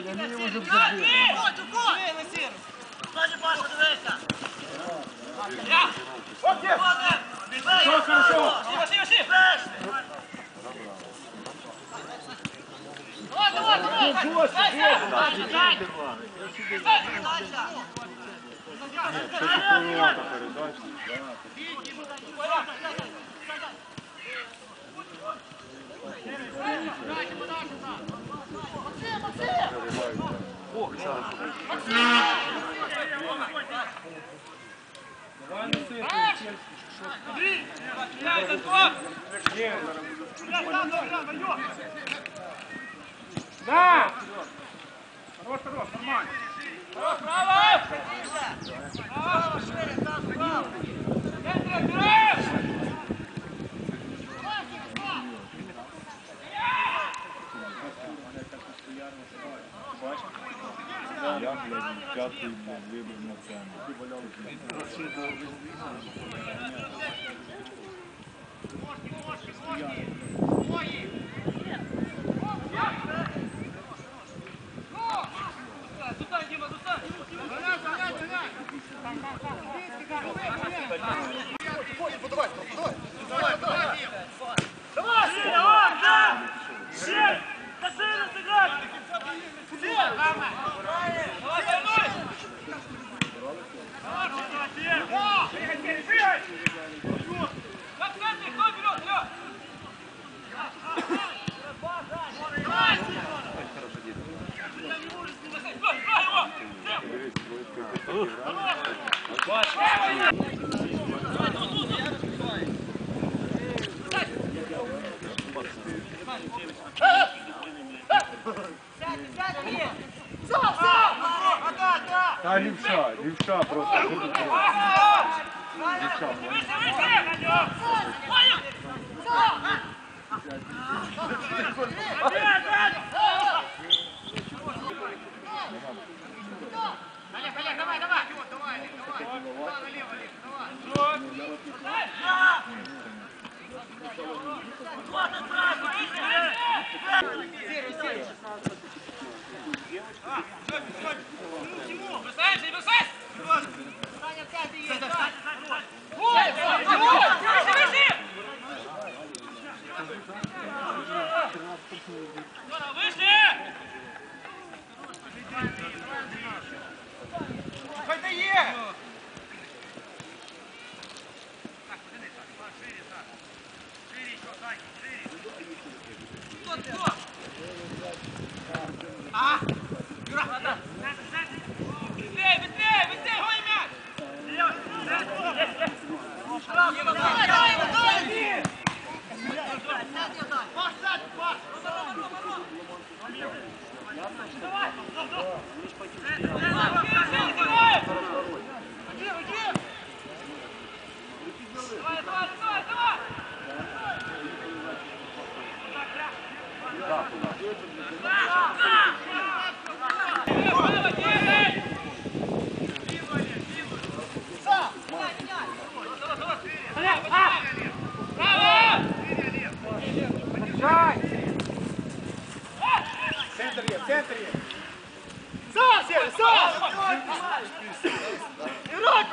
я не його вже Уходь, забив. уходь! Сзади, Паша, дивися! Все хорошо. Сіва, сіва, сіва! Давай, давай, давай! Жорстко, Дай, дай, жорстко. дай, дай! Це супровода передача. Дай, Да! Хорош, хорош, нормально. Право! Право! Центр, блядь, п'ятий, блядь, вибив на цьому. Туда, Дима, туда! Давай, Та лівша, лівша просто. Лівша. Выше, выше! Понял? Олег, Олег, давай, давай! Бросаешь, Ой, ой, ой! Выше, выше! Здорово, выше! Хоть ты е! Быстрее, быстрее, быстрее, гони мяч! Дима, давай, давай, давай! Пас, сзади, пас! Давай, давай, давай, давай! Право, девять! Право! Жай! Центр є, центр є. Сам, Сеня, сам! Игрок!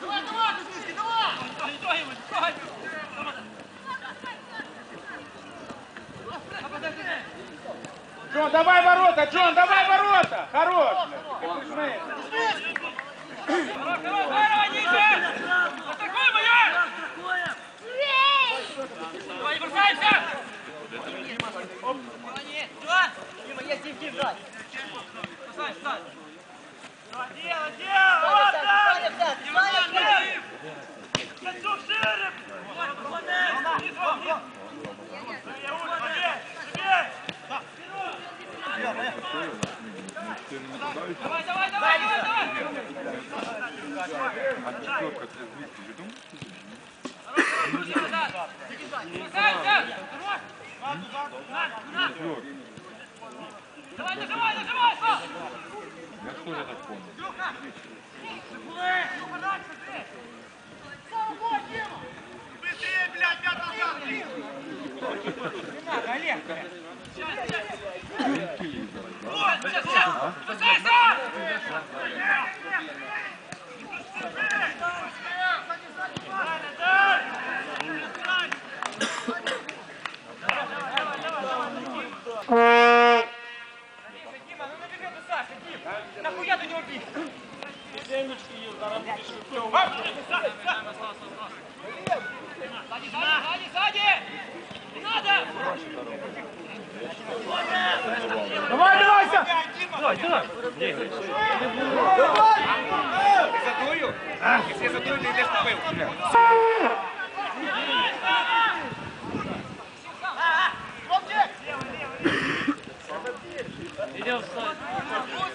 Давай, давай, Кузьминский, давай! Трогай его, трогай! Джон, давай ворота, Джон, давай ворота! Хорош! Давай, давай, давай, давай, давай! А. Давай, нажимай, нажимай, Саш! Я теж так понял. Быстрее, блядь, пятый пятый! Надо, Олег. Зараз, да? Вот, сейчас, сейчас! Спасайся! Дима, ну набегай до Саши, Дим. Нахуя до него бить? Сзади, сзади, сзади! Не надо! Давай, давайся! Задую? Якщо я задую, ти йдеш на пиво. Саныч,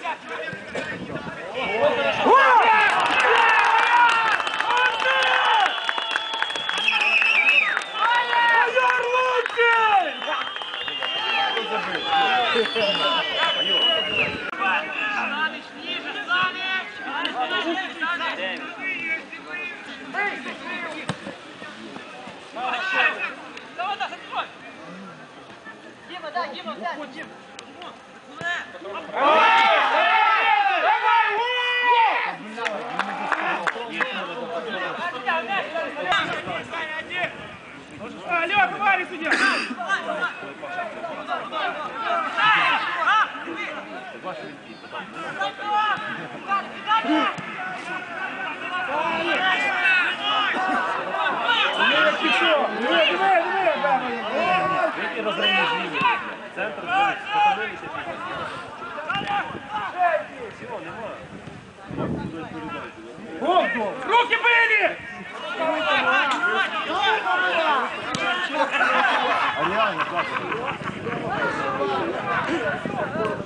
Саныч! Саныч, Саныч! Давай, да, закрой! Дима, да, Дима, да, Дима! Алло, говори, судья! Руки были! Передвинься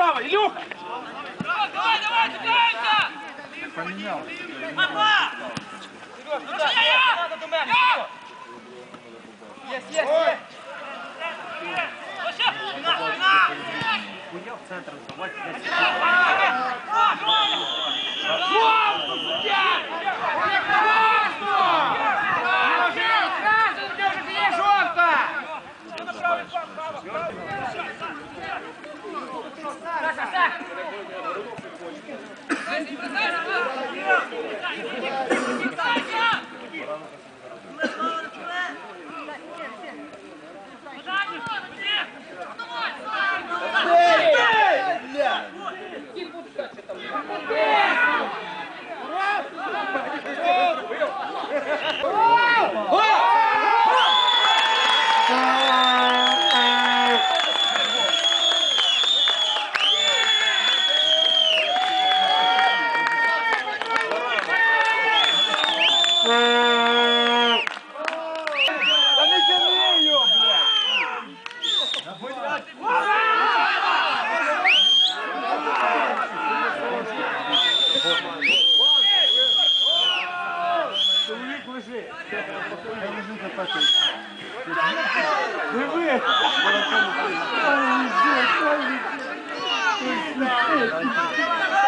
направо, Илюха! Давай, давай, давай, цепляемся! Помінялося. Папа! Надо до мене, Серег. Есть, есть, есть! Вообще, на, на! Сразу держите, ей жестко!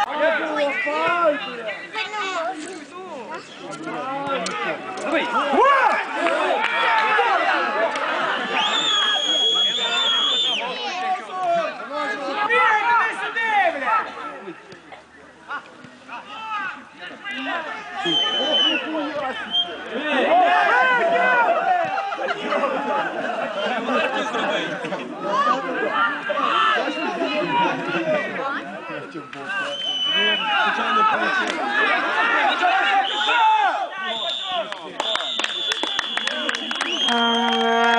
Olha o pai, давай сюда, бля! Звичайно, получилось. Ah.